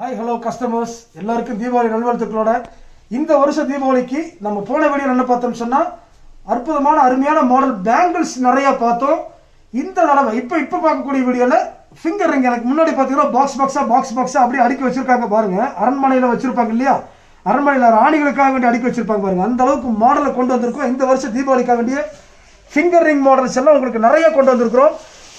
Hi hello customers எல்லாருக்கும் தீபாவளி நல்வாழ்த்துக்களோட. இந்த வருஷம் தீபாவளிக்கு நம்ம போன வீடியோ என்ன பார்த்தோம்னு சொன்னால் அற்புதமான அருமையான மாடல் பேங்கிள்ஸ் நிறையா பார்த்தோம். இந்த தடவை இப்போ இப்போ பார்க்கக்கூடிய வீடியோவில் ஃபிங்கர் ரிங் எனக்கு முன்னாடி பார்த்தீங்கன்னா பாக்ஸ் பாக்ஸாக பாக்ஸ் பாக்ஸாக அப்படியே அடுக்கி வச்சிருக்காங்க பாருங்கள் அரண்மனையில் வச்சிருப்பாங்க இல்லையா? அரண்மனையில் ராணிகளுக்காக வேண்டி அடுக்கி வச்சிருப்பாங்க பாருங்கள் அந்த அளவுக்கு மாடலை கொண்டு வந்திருக்கோம். இந்த வருஷம் தீபாவளிக்காக வேண்டிய ஃபிங்கர் ரிங் மாடல்ஸ் எல்லாம் உங்களுக்கு நிறைய கொண்டு வந்திருக்கிறோம்.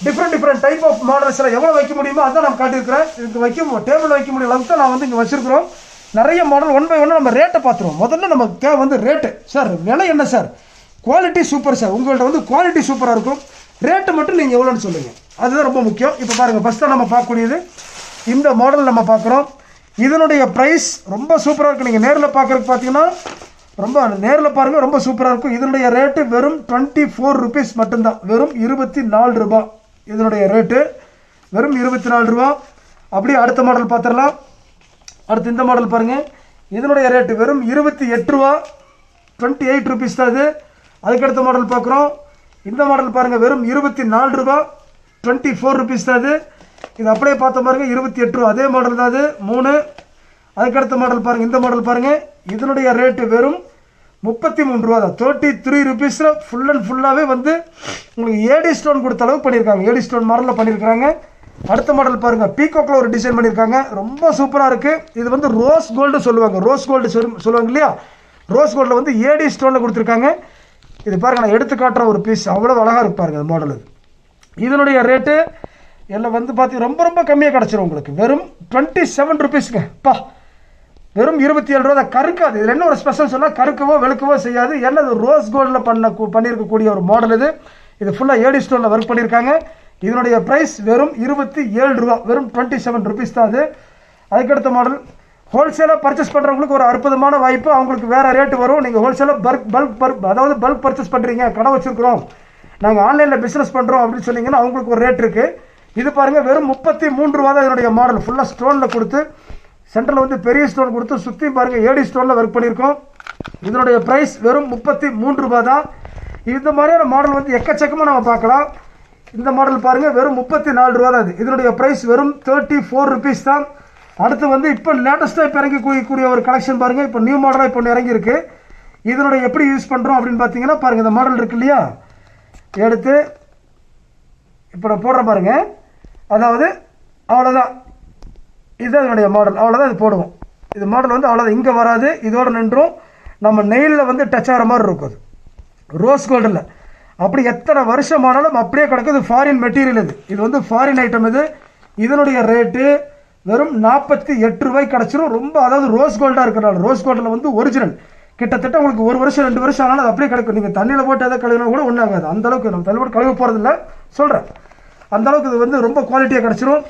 டிஃப்ரெண்ட் டிஃப்ரெண்ட் டைப் ஆஃப் மாடல்ஸில் எவ்வளோ வைக்க முடியுமோ அதான் நான் காட்டியிருக்கிறேன். இதுக்கு வைக்க டேபிள் வைக்க முடிய அளவுக்கு தான் நான் வந்து இங்கே வச்சிருக்கிறோம். நிறைய மாடல் ஒன் பை ஒன்று நம்ம ரேட்டை பார்த்துருவோம். முதல்ல நம்ம கே வந்து ரேட்டு சார் விலை என்ன சார் குவாலிட்டி சூப்பர் சார் உங்கள்கிட்ட வந்து குவாலிட்டி சூப்பராக இருக்கும். ரேட்டு மட்டும் நீங்கள் எவ்வளோன்னு சொல்லுங்கள் அதுதான் ரொம்ப முக்கியம். இப்போ பாருங்கள் ஃபஸ்ட்டாக நம்ம பார்க்கக்கூடியது. இந்த மாடல் நம்ம பார்க்குறோம். இதனுடைய ப்ரைஸ் ரொம்ப சூப்பராக இருக்கும் நீங்கள் நேரில் பார்க்குறதுக்கு பார்த்தீங்கன்னா ரொம்ப நேரில் பாருங்கள் ரொம்ப சூப்பராக இருக்கும். இதனுடைய ரேட்டு வெறும் டுவெண்ட்டி ஃபோர் ருபீஸ் மட்டும்தான். வெறும் இருபத்தி நாலு ரூபாய். இதனுடைய ரேட்டு வெறும் இருபத்தி நாலு ரூபா. அப்படியே அடுத்த மாடல் பார்த்துடலாம். அடுத்து இந்த மாடல் பாருங்கள் இதனுடைய ரேட்டு வெறும் இருபத்தி எட்டு ரூபா. டுவெண்ட்டி எயிட் ருபீஸ் தான் இது. அதுக்கடுத்த மாடல் பார்க்குறோம். இந்த மாடல் பாருங்கள் வெறும் இருபத்தி நாலு ரூபா. டுவெண்ட்டி ஃபோர் ருபீஸ் தான் இது. இது அப்படியே பார்த்த பாருங்கள் இருபத்தி எட்டு ரூபா. அதே மாடல் தான் அது மூணு. அதுக்கடுத்த மாடல் பாருங்கள் இந்த மாடல் பாருங்கள் இதனுடைய ரேட்டு வெறும் முப்பத்தி மூணு ரூபா தான். தேர்ட்டி த்ரீ ருபீஸில் ஃபுல் அண்ட் ஃபுல்லாகவே வந்து உங்களுக்கு ஏடி ஸ்டோன் கொடுத்த அளவுக்கு பண்ணியிருக்காங்க. ஏடி ஸ்டோன் மாடலில் பண்ணியிருக்காங்க அடுத்த மாடல் பாருங்கள் பீகாக்கில் ஒரு டிசைன் பண்ணியிருக்காங்க. ரொம்ப சூப்பராக இருக்குது இது வந்து ரோஸ் கோல்டு சொல்லுவாங்க. ரோஸ் கோல்டு சொல்லுவாங்க இல்லையா? ரோஸ் கோல்டில் வந்து ஏடி ஸ்டோனில் கொடுத்துருக்காங்க. இது பாருங்க நான் எடுத்து காட்டுற ஒரு பீஸ் அவ்வளோ அழகாக இருக்கு பாருங்க அந்த மாடல் இதனுடைய ரேட்டு எல்லாம் வந்து பார்த்தீங்க ரொம்ப ரொம்ப கம்மியாக கிடச்சிரும் உங்களுக்கு. வெறும் டுவெண்ட்டி செவன் ருபீஸுங்க பா வெறும் இருபத்தி ஏழு ரூபா அதை கருக்காது. இதில் என்ன ஒரு ஸ்பெஷல் சொன்னால் கருக்கவோ வெளுக்கவோ செய்யாது. ஏன்னா இது ரோஸ் கோல்டில் பண்ண பண்ணியிருக்கக்கூடிய ஒரு மாடல் இது. இது ஃபுல்லாக ஏடி ஸ்டோனில் ஒர்க் பண்ணியிருக்காங்க இதனுடைய ப்ரைஸ் வெறும் இருபத்தி ஏழு ரூபா. வெறும் டுவெண்ட்டி செவன் ருபீஸ் தான் அது. அதுக்கடுத்த மாடல் ஹோல்சேலாக பர்ச்சேஸ் பண்ணுறவங்களுக்கு ஒரு அற்புதமான வாய்ப்பு. அவங்களுக்கு வேறு ரேட்டு வரும். நீங்கள் ஹோல்சேலாக பல்க் பல்க் பல்க் அதாவது பல்க் பர்ச்சேஸ் பண்ணுறீங்க கடை வச்சுருக்குறோம். நாங்கள் ஆன்லைனில் பிஸ்னஸ் பண்ணுறோம் அப்படின்னு சொன்னீங்கன்னா அவங்களுக்கு ஒரு ரேட் இருக்குது இது பாருங்கள் வெறும் முப்பத்தி மூன்று ரூபா தான் இதனுடைய மாடல் ஃபுல்லாக ஸ்டோனில் கொடுத்து சென்டரில் வந்து பெரிய ஸ்டோன் கொடுத்து சுற்றி பாருங்கள் ஏடி ஸ்டோனில் ஒர்க் பண்ணியிருக்கோம். இதனுடைய ப்ரைஸ் வெறும் முப்பத்தி மூன்று ரூபா தான். இந்த மாதிரியான மாடல் வந்து எக்கச்சக்கமாக நம்ம பார்க்கலாம். இந்த மாடல் பாருங்கள் வெறும் முப்பத்தி நாலு ரூபா தான் இது. இதனுடைய ப்ரைஸ் வெறும் தேர்ட்டி ஃபோர் ருபீஸ் தான். அடுத்து வந்து இப்போ லேட்டஸ்ட்டாக இப்போ இறங்கி கூடிய ஒரு கலெக்ஷன் பாருங்கள் இப்போ நியூ மாடலாக இப்போ ஒன்று இறங்கியிருக்கு. இதனுடைய எப்படி யூஸ் பண்ணுறோம் அப்படின்னு பார்த்தீங்கன்னா பாருங்கள் இந்த மாடல் இருக்கு இல்லையா? எடுத்து இப்போ நான் போடுறேன் பாருங்க. அதாவது அவ்வளோதான் இதுதான் இதனுடைய மாடல் அவ்வளோதான் இது போடுவோம். இது மாடல் வந்து அவ்வளோதான் இங்கே வராது. இதோட நின்றும். நம்ம நெயிலில் வந்து டச் ஆகிற மாதிரி இருக்கும் அது. ரோஸ் கோல்டில் அப்படி எத்தனை வருஷம் ஆனாலும் அப்படியே கிடக்குது ஃபாரின் மெட்டீரியல் இது. இது வந்து ஃபாரின் ஐட்டம் இது. இதனுடைய ரேட்டு வெறும் நாற்பத்தி எட்டு ரூபாய்க்கு கிடச்சிரும். ரொம்ப அதாவது ரோஸ் கோல்டாக இருக்கிறனால ரோஸ் கோல்டில் வந்து ஒரிஜினல் கிட்டத்தட்ட உங்களுக்கு ஒரு வருஷம் ரெண்டு வருஷம் ஆனாலும் அது அப்படியே கிடக்கும். நீங்கள் தண்ணியில் போட்டு எதாவது கழுவினா கூட ஒன்றும் ஆகாது. அந்த அளவுக்கு நம்ம தண்ணி போட்டு கழுவ போகிறதில்ல சொல்கிறேன் அந்தளவுக்கு இது வந்து ரொம்ப குவாலிட்டியாக கிடச்சிரும்.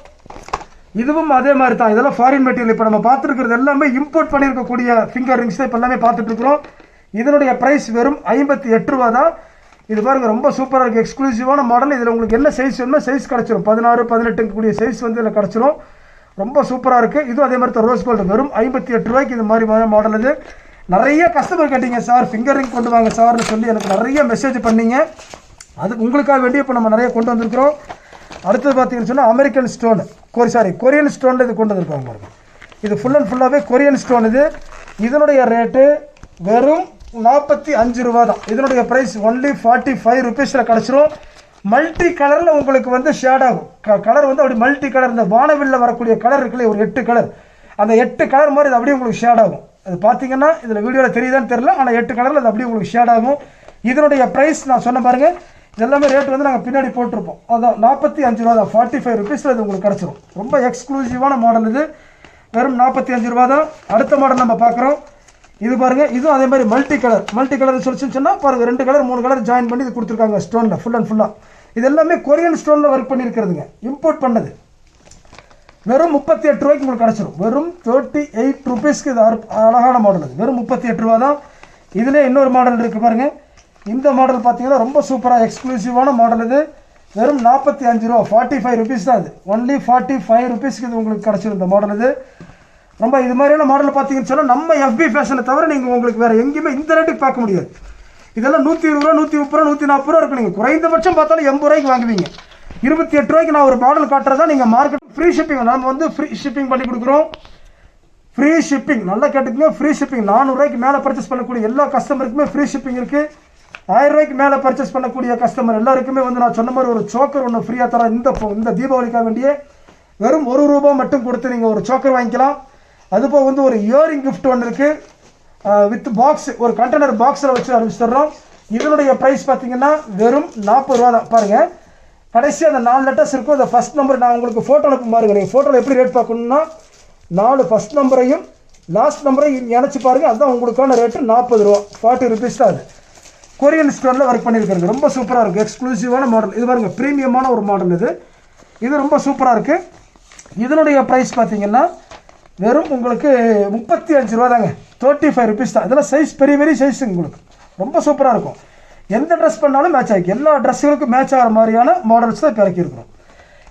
இதுவும் அதே மாதிரி தான் இதெல்லாம் ஃபாரின் மெட்டீரியல் இப்போ நம்ம பார்த்துருக்கிறது எல்லாமே இம்போர்ட் பண்ணியிருக்கக்கூடிய ஃபிங்கர் ரிங்ஸ் தான் இப்போ எல்லாமே பார்த்துட்ருக்குறோம் இதனுடைய ப்ரைஸ் வெறும் ஐம்பத்தி எட்டு ரூபா தான் இது பாருங்கள் ரொம்ப சூப்பராக இருக்குது எக்ஸ்க்ளூசிவான மாடல் இதில் உங்களுக்கு என்ன சைஸ் வேணுமோ சைஸ் கிடச்சிரும். பதினாறு பதினெட்டுக்கு கூடிய சைஸ் வந்து இதில் கிடச்சிரும். ரொம்ப சூப்பராக இருக்குது இதுவும் அதே மாதிரி தான். ரோஸ் கோல்டு வெறும் ஐம்பத்தி எட்டு ரூபாய்க்கு இது மாதிரி மாடல் இது. நிறைய கஸ்டமர் கேட்டீங்க சார் ஃபிங்கர் ரிங் கொண்டு வாங்க சார்னு சொல்லி எனக்கு நிறைய மெசேஜ் பண்ணீங்க. அதுக்கு உங்களுக்காக வேண்டி இப்போ நம்ம நிறைய கொண்டு வந்திருக்கிறோம். அடுத்தது பார்த்தீங்கன்னு சொன்னால் அமெரிக்கன் ஸ்டோன் கோரி சாரி கொரியன் ஸ்டோனில் இது கொண்டு வந்திருக்காங்க பாருங்க. இது ஃபுல் அண்ட் ஃபுல்லாகவே கொரியன் ஸ்டோன் இது. இதனுடைய ரேட்டு வெறும் நாற்பத்தி அஞ்சு ரூபா தான். இதனுடைய ப்ரைஸ் ஒன்லி ஃபார்ட்டி ஃபைவ் ருபீஸில் கிடச்சிரும். மல்டி கலரில் உங்களுக்கு வந்து ஷேட் ஆகும். கலர் வந்து அப்படி மல்டி கலர் இந்த வானவில்ல வரக்கூடிய கலர் இருக்குல்ல ஒரு எட்டு கலர் அந்த எட்டு கலர் மாதிரி இது அப்படியே உங்களுக்கு ஷேட் ஆகும். அது பார்த்தீங்கன்னா இதில் வீடியோவில் தெரியுதான்னு தெரியல ஆனால் எட்டு கலரில் அது அப்படியே உங்களுக்கு ஷேட் ஆகும். இதனுடைய ப்ரைஸ் நான் சொன்ன பாருங்கள் எல்லாமே ரேட் வந்து நாங்கள் பின்னாடி போட்டிருப்போம். அதான் நாற்பத்தி அஞ்சு ரூபா தான். ஃபார்ட்டி ஃபைவ் ருபீஸில் இது உங்களுக்கு கிடச்சிரும். ரொம்ப எக்ஸ்க்ளூசிவான மாடல் இது. வெறும் நாற்பத்தி அஞ்சு ரூபா தான். அடுத்த மாடல் நம்ம பார்க்குறோம். இது பாருங்கள் இதுவும் அதே மாதிரி மல்டி கலர் மல்டி கலர் சொல்லி சொன்னால் பாருங்கள் ரெண்டு கலர் மூணு கலர் ஜாயின் பண்ணி இது கொடுத்துருக்காங்க ஸ்டோனில் ஃபுல் அண்ட் ஃபுல்லாக இது எல்லாமே கொரியன் ஸ்டோனில் ஒர்க் பண்ணியிருக்கிறதுங்க. இம்போர்ட் பண்ணது. வெறும் முப்பத்தி எட்டு ரூபாய்க்கு உங்களுக்கு கிடச்சிரும். வெறும் தேர்ட்டி எயிட் ருபீஸ்க்கு இது அழகான மாடல் இது வெறும் முப்பத்தி எட்டு ரூபா தான். இதிலே இன்னொரு மாடல் இருக்குது பாருங்கள் இந்த மாடல் பார்த்தீங்கன்னா ரொம்ப சூப்பராக எக்ஸ்க்ளூசிவான மாடல் இது. வெறும் நாற்பத்தி அஞ்சு ரூபா ஃபார்ட்டி ஃபைவ் ருபீஸ் தான் இது. ஒன்லி ஃபார்ட்டி ஃபைவ் ருபீஸ்க்கு இது உங்களுக்கு கிடச்சிருந்த மாடல் இது. ரொம்ப இது மாதிரியான மாடல் பார்த்தீங்கன்னு சொன்னால் நம்ம எஃபி ஃபேஷனை தவிர நீங்கள் உங்களுக்கு வேறு எங்கேயுமே இந்த ரேட்டுக்கு பார்க்க முடியாது. இதெல்லாம் நூற்றி இருபது ரூபா நூற்றி முப்பது ரூபா நூற்றி நாற்பது ரூபா இருக்கும் நீங்கள் குறைந்தபட்சம் பார்த்தாலும் எண்பது ரூபாய்க்கு வாங்குவீங்க. இருபத்தி எட்டு ரூபாய்க்கு நான் ஒரு மாடல் காட்டுறதா நீங்கள் மார்க்கெட் ஃப்ரீ ஷிப்பிங் நம்ம வந்து ஃப்ரீ ஷிப்பிங் பண்ணி கொடுக்குறோம். ஃப்ரீ ஷிப்பிங் நல்லா கேட்டுக்கோங்க. ஃப்ரீ ஷிப்பிங் நானூறுரூவாய்க்கு மேலே பர்ச்சேஸ் பண்ணக்கூடிய எல்லா கஸ்டமருக்குமே ஃப்ரீ ஷிப்பிங் இருக்குது ஆயிரம் ரூபாய்க்கு மேலே பர்ச்சேஸ் பண்ணக்கூடிய கஸ்டமர் எல்லாருக்குமே வந்து நான் சொன்ன மாதிரி ஒரு சோக்கர் ஒன்று ஃப்ரீயாக தரேன் இந்த இந்த தீபாவளிக்காக வேண்டிய வெறும் ஒரு ரூபா மட்டும் கொடுத்து நீங்கள் ஒரு சோக்கர் வாங்கிக்கலாம். அதுபோக வந்து ஒரு இயரிங் கிஃப்ட் ஒன்று இருக்குது வித் பாக்ஸ் ஒரு கண்டெய்னர் பாக்ஸில் வச்சு அனுப்பிச்சு தர்றோம் இதனுடைய ப்ரைஸ் பார்த்தீங்கன்னா வெறும் நாற்பது ரூபா தான். பாருங்கள் கடைசி அந்த நாலு லெட்டர்ஸ் இருக்கும். அந்த ஃபஸ்ட் நம்பர் நான் உங்களுக்கு ஃபோட்டோ அனுப்ப பாருங்க நீங்கள் ஃபோட்டோவில் எப்படி ரேட் பார்க்கணும்னா நாலு ஃபர்ஸ்ட் நம்பரையும் லாஸ்ட் நம்பரையும் இணைச்சி பாருங்கள் அதுதான் உங்களுக்கான ரேட்டு நாற்பது ரூபா. ஃபார்ட்டி ருபீஸ் தான் அது. கொரியன் ஸ்டோனில் ஒர்க் பண்ணியிருக்காங்க ரொம்ப சூப்பராக இருக்குது எக்ஸ்க்ளூசிவான மாடல் இது பாருங்கள் ப்ரீமியமான ஒரு மாடல் இது. இது ரொம்ப சூப்பராக இருக்குது இதனுடைய ப்ரைஸ் பார்த்தீங்கன்னா வெறும் உங்களுக்கு முப்பத்தி அஞ்சு ரூபா தாங்க தேர்ட்டி ஃபைவ் ருபீஸ் தான். இதெல்லாம் சைஸ் பெரிய பெரிய சைஸ் உங்களுக்கு. ரொம்ப சூப்பராக இருக்கும். எந்த ட்ரெஸ் பண்ணாலும் மேட்ச் ஆகிக்கும் எல்லா ட்ரெஸ்ஸுகளுக்கும் மேட்ச் ஆகிற மாதிரியான மாடல்ஸ் தான் இப்போ இறக்கியிருக்கிறோம்.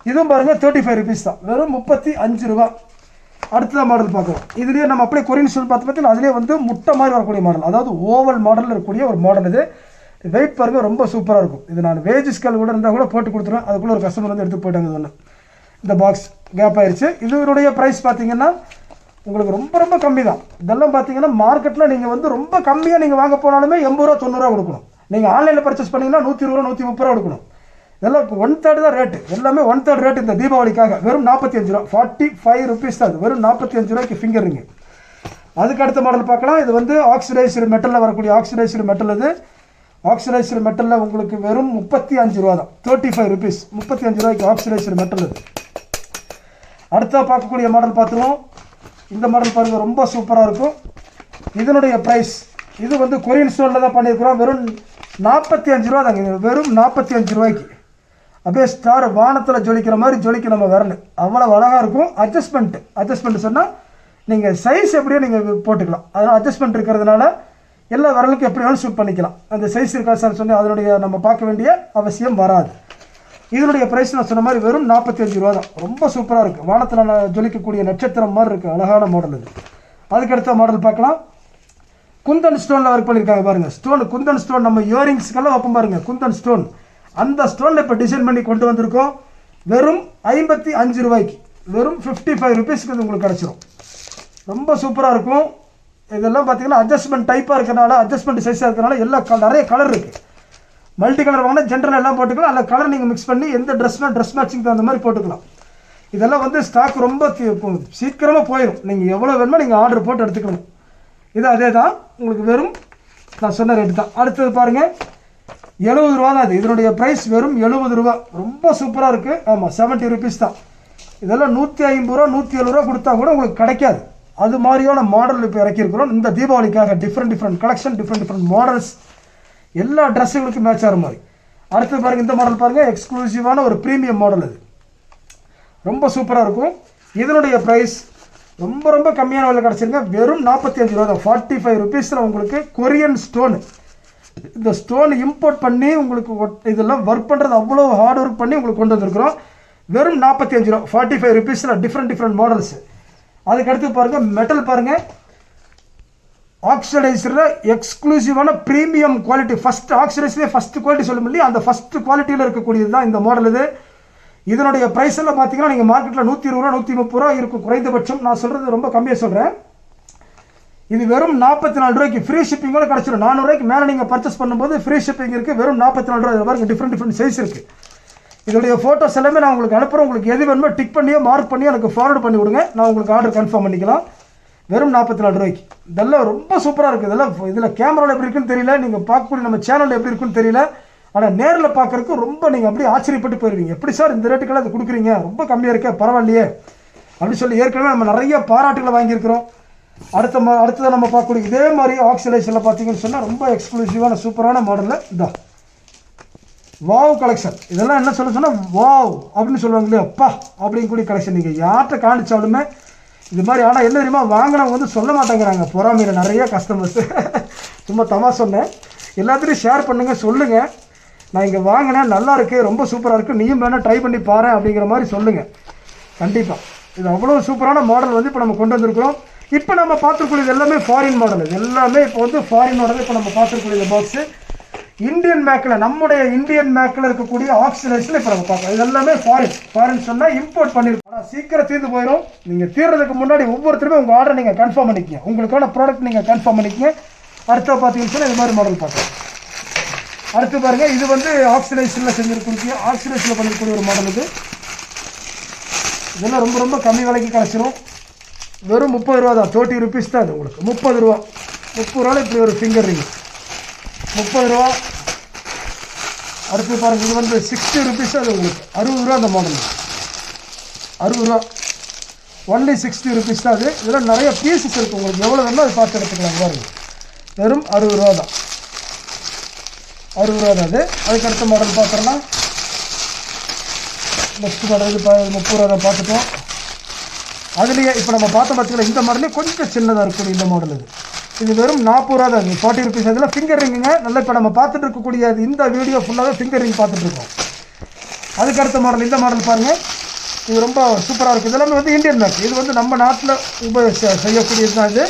இதுவும் பாருங்கள் தேர்ட்டி ஃபைவ் ருபீஸ் தான். வெறும் முப்பத்தி அஞ்சு ரூபா. அடுத்த மாடல் பார்க்குறோம் இதுலேயே நம்ம அப்படியே கொரியன் ஸ்டோன் பார்த்து பார்த்தீங்கன்னா அதுலேயே வந்து முட்டை மாதிரி வரக்கூடிய மாடல் அதாவது ஓவல் மாடலில் இருக்கக்கூடிய ஒரு மாடல் இது. வெயிட் பாருங்கள் ரொம்ப சூப்பராக இருக்கும். இது நான் வேஜ் ஸ்கேல் கூட இருந்தால் கூட போட்டு கொடுத்துருவேன். அதுக்குள்ளே ஒரு கஸ்டமர் வந்து எடுத்து போயிட்டாங்க இது ஒன்று இந்த பாக்ஸ் கேப் ஆயிடுச்சு இதனுடைய ப்ரைஸ் பார்த்தீங்கன்னா உங்களுக்கு ரொம்ப ரொம்ப கம்மி தான் இதெல்லாம் பார்த்தீங்கன்னா மார்க்கெட்டில் நீங்கள் வந்து ரொம்ப கம்மியாக நீங்கள் வாங்க போனாலுமே எண்பது ரூபா தொண்ணூறுரூவா கொடுக்கணும். நீங்கள் ஆன்லைனில் பர்ச்சேஸ் பண்ணிங்கன்னா நூற்றி இருபது ரூபா நூற்றி முப்பது ரூபா கொடுக்கணும். இதெல்லாம் இப்போ ஒன் தேர்ட் தான் ரேட்டு எல்லாமே ஒன் தேர்ட் ரேட் இந்த தீபாவளிக்காக. வெறும் நாற்பத்தி அஞ்சு ரூபா. ஃபார்ட்டி ஃபைவ் ருபீஸ் தான் அது. வெறும் நாற்பத்தி அஞ்சு ரூபாய்க்கு ஃபிங்கர் ரிங்கு அதுக்கு அடுத்த மாடல் பார்க்கலாம். இது வந்து ஆக்சிடைஸ்டு மெட்டலில் வரக்கூடிய ஆக்சிடைஸ்டு மெட்டல் இது ஆக்சிடைஸ்டு மெட்டலில் உங்களுக்கு வெறும் முப்பத்தி அஞ்சு ரூபா தான். தேர்ட்டி ஃபைவ் ருபீஸ் முப்பத்தி அஞ்சு ரூபாய்க்கு ஆக்சிடைஸ்டு மெட்டல் இது அடுத்த பார்க்கக்கூடிய மாடல் பார்த்துருவோம். இந்த மாடல் பாருங்கள் ரொம்ப சூப்பராக இருக்கும். இதனுடைய ப்ரைஸ் இது வந்து கொரியன் ஸ்டோனில் தான் பண்ணியிருக்கிறோம். வெறும் நாற்பத்தி அஞ்சு ரூபா தாங்க. இது வெறும் நாற்பத்தி அஞ்சு ரூபாய்க்கு. அப்படியே ஸ்டார் வானத்தில் ஜொலிக்கிற மாதிரி ஜொலிக்க நம்ம வரணும் அவ்வளோ அழகாக இருக்கும். அட்ஜஸ்ட்மெண்ட்டு அட்ஜஸ்ட்மெண்ட் சொன்னால் நீங்கள் சைஸ் எப்படியோ நீங்கள் போட்டுக்கலாம். அதனால் அட்ஜஸ்ட்மெண்ட் இருக்கிறதுனால எல்லா விரலுக்கும் எப்படி வேணாலும் ஷூட் பண்ணிக்கலாம். அந்த சைஸ் இருக்கா சார் சொன்னால் அதனுடைய நம்ம பார்க்க வேண்டிய அவசியம் வராது. இதனுடைய ப்ரைஸ் நான் சொன்ன மாதிரி வெறும் நாற்பத்தி அஞ்சு ரூபா தான். ரொம்ப சூப்பராக இருக்குது வானத்தில் நான் ஜொலிக்கக்கூடிய நட்சத்திரம் மாதிரி இருக்குது அழகான மாடல் இது. அதுக்கடுத்த மாடல் பார்க்கலாம். குந்தன் ஸ்டோனில் ஒர்க் பண்ணியிருக்காங்க பாருங்கள் ஸ்டோன் குந்தன் ஸ்டோன் நம்ம இயரிங்ஸ்க்கெல்லாம் வைப்போம் பாருங்கள் குந்தன் ஸ்டோன் அந்த ஸ்டோனில் இப்போ டிசைன் பண்ணி கொண்டு வந்திருக்கோம். வெறும் ஐம்பத்தி அஞ்சு ரூபாய்க்கு. வெறும் ஃபிஃப்டி ஃபைவ் ருபீஸ்க்கு இது உங்களுக்கு கிடச்சிரும். ரொம்ப சூப்பராக இருக்கும். இதெல்லாம் பார்த்தீங்கன்னா அட்ஜஸ்ட்மெண்ட் டைப்பாக இருக்கிறனால அட்ஜஸ்ட்மெண்ட் சைஸாக இருக்கிறனால எல்லா க- நிறைய கலர் இருக்குது மல்டி கலர் வாங்கினா ஜென்ரல் எல்லாம் போட்டுக்கலாம். அதில் கலர் நீங்கள் மிக்ஸ் பண்ணி எந்த ட்ரெஸ்னால் ட்ரெஸ் மேட்சிங் தகுந்த மாதிரி போட்டுக்கலாம். இதெல்லாம் வந்து ஸ்டாக் ரொம்ப சீக்கிரமாக போயிடும் நீங்கள் எவ்வளோ வேணுமோ நீங்கள் ஆர்டர் போட்டு எடுத்துக்கணும். இது அதே தான் உங்களுக்கு வெறும் நான் சொன்ன ரேட்டு தான். அடுத்தது பாருங்கள் எழுபது ரூபா தான் இது இதனுடைய ப்ரைஸ் வெறும் எழுபது ரூபா. ரொம்ப சூப்பராக இருக்குது ஆமாம் செவன்ட்டி ருபீஸ் தான். இதெல்லாம் நூற்றி ஐம்பது ரூபா நூற்றி எழுபது ரூபா கொடுத்தா கூட உங்களுக்கு கிடைக்காது. அது மாதிரியான மாடல் இப்போ இறக்கியிருக்கிறோம். இந்த தீபாவளிக்காக different different collection different different models எல்லா ட்ரெஸ்ஸுகளுக்கும் மேட்ச் ஆகிற மாதிரி. அடுத்து பாருங்கள் இந்த மாடல் பாருங்கள் எக்ஸ்க்ளூசிவான ஒரு ப்ரீமியம் மாடல் இது ரொம்ப சூப்பராக இருக்கும். இதனுடைய ப்ரைஸ் ரொம்ப ரொம்ப கம்மியான விலை கிடச்சிருங்க. வெறும் நாற்பத்தி அஞ்சு ரூபா தான். ஃபார்ட்டி ஃபைவ் ருபீஸில் உங்களுக்கு கொரியன் ஸ்டோனு இந்த ஸ்டோன் இம்போர்ட் பண்ணி உங்களுக்கு ஒட்- இதெல்லாம் ஒர்க் பண்ணுறது அவ்வளோ ஹார்ட் ஒர்க் பண்ணி உங்களுக்கு கொண்டு வந்திருக்கிறோம். வெறும் நாற்பத்தி அஞ்சு ரூபா ஃபார்ட்டி ஃபைவ் ருபீஸில் டிஃப்ரெண்ட் டிஃப்ரெண்ட் மாடல்ஸ் அதுக்கடுத்து பாருங்கள் மெட்டல் பாருங்கள் ஆக்சிடைசரில் எக்ஸ்க்ளூசிவான ப்ரீமியம் குவாலிட்டி ஃபஸ்ட் ஆக்சிடைஸ்லேயே ஃபஸ்ட் குவாலிட்டி சொல்ல முடியல. அந்த ஃபஸ்ட் குவாலிட்டியில் இருக்கக்கூடியது தான் இந்த மாடல் இது. இதனுடைய ப்ரைஸ் எல்லாம் பார்த்தீங்கன்னா நீங்கள் மார்க்கெட்டில் நூற்றி இருபது ரூபா நூற்றி முப்பது ரூபா இருக்கும். குறைந்தபட்சம் நான் சொல்கிறது ரொம்ப கம்மியாக சொல்கிறேன் இது வெறும் நாற்பத்தி நாலு ரூபாய்க்கு ஃப்ரீ ஷிப்பிங்கோட கிடச்சிடும் நானூறுரூவாய்க்கு மேலே நீங்கள் பர்ச்சேஸ் பண்ணும்போது ஃப்ரீ ஷிப்பிங் இருக்குது வெறும் நாற்பத்தி நாலு ரூபாய் இது பாருங்க டிஃப்ரெண்ட் டிஃப்ரெண்ட் சைஸ் இருக்குது இதோடைய ஃபோட்டோஸ் எல்லாமே நான் உங்களுக்கு அனுப்புகிறேன் உங்களுக்கு எது வேணுமோ டிக் பண்ணியோ மார்க் பண்ணியோ எனக்கு ஃபார்வர்ட் பண்ணி விடுங்க நான் உங்களுக்கு ஆர்டர் கன்ஃபார்ம் பண்ணிக்கலாம். வெறும் நாற்பத்தி நாலு ரூபாய்க்கு. இதெல்லாம் ரொம்ப சூப்பராக இருக்குது இதெல்லாம் இதில் கேமராவில் எப்படி இருக்குன்னு தெரியல. நீங்கள் பார்க்கக்கூடிய நம்ம சேனலில் எப்படி இருக்குன்னு தெரியல. ஆனால் நேரில் பார்க்குறதுக்கு ரொம்ப நீங்கள் அப்படியே ஆச்சரியப்பட்டு போயிருவீங்க. எப்படி சார் இந்த ரேட்டுக்கெல்லாம் அது கொடுக்குறீங்க? ரொம்ப கம்மியாக இருக்கே பரவாயில்லையே. அப்படின்னு சொல்லி ஏற்கனவே நம்ம நிறைய பாராட்டுகளை வாங்கியிருக்கிறோம். அடுத்த மா அடுத்ததை நம்ம பார்க்கக்கூடிய இதே மாதிரி ஆக்சிடைஸில் பார்த்தீங்கன்னு சொன்னால் ரொம்ப எக்ஸ்க்ளூசிவான சூப்பரான மாடலில் இதான் வாவ் கலெக்ஷன் இதெல்லாம் என்ன சொல்ல சொன்னால் வாவ் அப்படின்னு சொல்லுவாங்க இல்லையா? அப்பா அப்படின்னு கலெக்ஷன் நீங்கள் யார்கிட்ட காணிச்சாலுமே இது மாதிரி ஆனால் என்ன தெரியுமா? வாங்கினவங்க வந்து சொல்ல மாட்டேங்கிறாங்க. பொறாமையில் நிறைய கஸ்டமர்ஸ் சும்மா தமா சொன்னேன். எல்லாத்துலேயும் ஷேர் பண்ணுங்கள் சொல்லுங்கள் நான் இங்கே வாங்கினேன் நல்லா இருக்குது ரொம்ப சூப்பராக இருக்குது நீயும் வேணால் ட்ரை பண்ணி பாரு அப்படிங்கிற மாதிரி சொல்லுங்கள் கண்டிப்பாக இது அவ்வளோ சூப்பரான மாடல் வந்து இப்போ நம்ம கொண்டு வந்திருக்கிறோம். இப்போ நம்ம பார்த்துக்கூடியது எல்லாமே ஃபாரின் மாடல் இது எல்லாமே இப்போ வந்து ஃபாரின் மாடல் இப்போ நம்ம பார்த்துருக்கூடிய பாக்ஸு இந்தியன் மேக்கில் நம்முடைய இந்தியன் மேக்கில் இருக்கக்கூடிய ஆக்சிடேஷன் இப்போ நம்ம பார்க்கலாம் இது எல்லாமே ஃபாரின் ஃபாரின் சொன்னால் இம்போர்ட் பண்ணியிருக்கோம் ஆனால் சீக்கிரம் தீர்ந்து போயிடும் நீங்கள் தீர்றதுக்கு முன்னாடி ஒவ்வொருத்தருமே உங்கள் ஆர்டர் நீங்கள் கன்ஃபார்ம் பண்ணிக்கங்க. உங்களுக்கான ப்ராடக்ட் நீங்கள் கன்ஃபார்ம் பண்ணிக்கங்க. அடுத்த பார்த்தீங்கன்னா இது மாதிரி மாடல் பார்க்கலாம். அடுத்து பாருங்கள் இது வந்து ஆக்சிடேஷனில் செஞ்சுருக்கூடிய ஆக்சிடேஷனில் பண்ணிருக்கக்கூடிய ஒரு மாடல் இது. இதெல்லாம் ரொம்ப ரொம்ப கம்மி விலைக்கு கிடச்சிரும். வெறும் முப்பது ரூபா தான். தேர்ட்டி ருபீஸ் தான் உங்களுக்கு. முப்பது ரூபா. முப்பது ரூபாவில் இப்படி ஒரு ஃபிங்கர் ரிங் முப்பது ரூபா. அடுத்து பாருங்கள் இது வந்து சிக்ஸ்டி ருபீஸ் அது உங்களுக்கு. அறுபது ரூபா அந்த மாடல் அறுபது ரூபா. ஒன்லி சிக்ஸ்டி ருபீஸ் தான் அது இதெல்லாம் நிறைய பீசஸ் இருக்குது உங்களுக்கு. எவ்வளோ வேணுமோ அது பார்த்து எடுத்துக்கலாம் பாருங்க. வெறும் அறுபது ரூபா தான். அறுபது ரூபா தான் அது அதுக்கு அடுத்த மாடல் பார்க்குறோன்னா நெக்ஸ்ட் மாடல் இது பா- முப்பது ரூபா தான் பார்த்துட்டோம். அதுலேயே இப்போ நம்ம பார்த்த பார்த்தீங்கன்னா இந்த மாடலே கொஞ்சம் சின்னதாக இருக்கக்கூடிய இந்த மாடல் இது. இது வெறும் நாற்பது ரூபா தான். ஃபார்ட்டி ருபீஸ் அதில் ஃபிங்கர் ரிங்குங்க நல்லா இப்போ நம்ம பார்த்துட்டு இருக்கக்கூடிய இந்த வீடியோ ஃபுல்லாகவே ஃபிங்கர் ரிங் பார்த்துட்டு இருக்கோம். அதுக்கு அடுத்த மாடல் இந்த மாடல் பாருங்கள் இது ரொம்ப சூப்பராக இருக்குது இதெல்லாமே வந்து இந்தியன் மேக் இது வந்து நம்ம நாட்டில் உபயோக செய்யக்கூடியது தான் இது.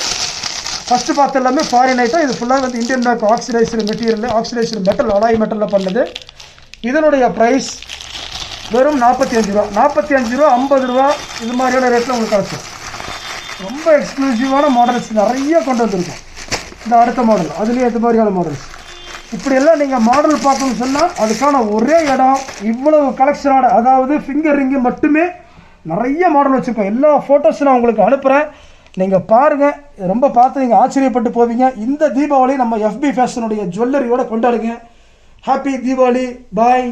ஃபஸ்ட்டு பார்த்த எல்லாமே ஃபாரின் ஐட்டம் இது ஃபுல்லாக வந்து Indian make oxidised material oxidised metal alloy மெட்டலில் பண்ணது. இதனுடைய ப்ரைஸ் வெறும் நாற்பத்தி அஞ்சு ரூபா. நாற்பத்தி அஞ்சு ரூபா ஐம்பது ரூபா இது மாதிரியான ரேட்டில் உங்களுக்கு கிடைக்கும். ரொம்ப எக்ஸ்க்ளூசிவான மாடல்ஸ் நிறைய கொண்டு வந்திருக்கோம். இந்த அடுத்த மாடல் அதுலேயே இது மாதிரியான மாடல்ஸ் இப்படியெல்லாம் நீங்கள் மாடல் பார்க்கணும்னு சொன்னால் அதுக்கான ஒரே இடம் இவ்வளவு கலெக்ஷனோட அதாவது ஃபிங்கர் ரிங்கு மட்டுமே நிறைய மாடல் வச்சுருக்கோம். எல்லா ஃபோட்டோஸும் நான் உங்களுக்கு அனுப்புகிறேன் நீங்கள் பாருங்கள் ரொம்ப பார்த்து நீங்கள் ஆச்சரியப்பட்டு போவீங்க. இந்த தீபாவளி நம்ம எஃபி ஃபேஷனுடைய ஜுவல்லரியோட கொண்டாடுங்க. ஹாப்பி தீபாவளி. பாய்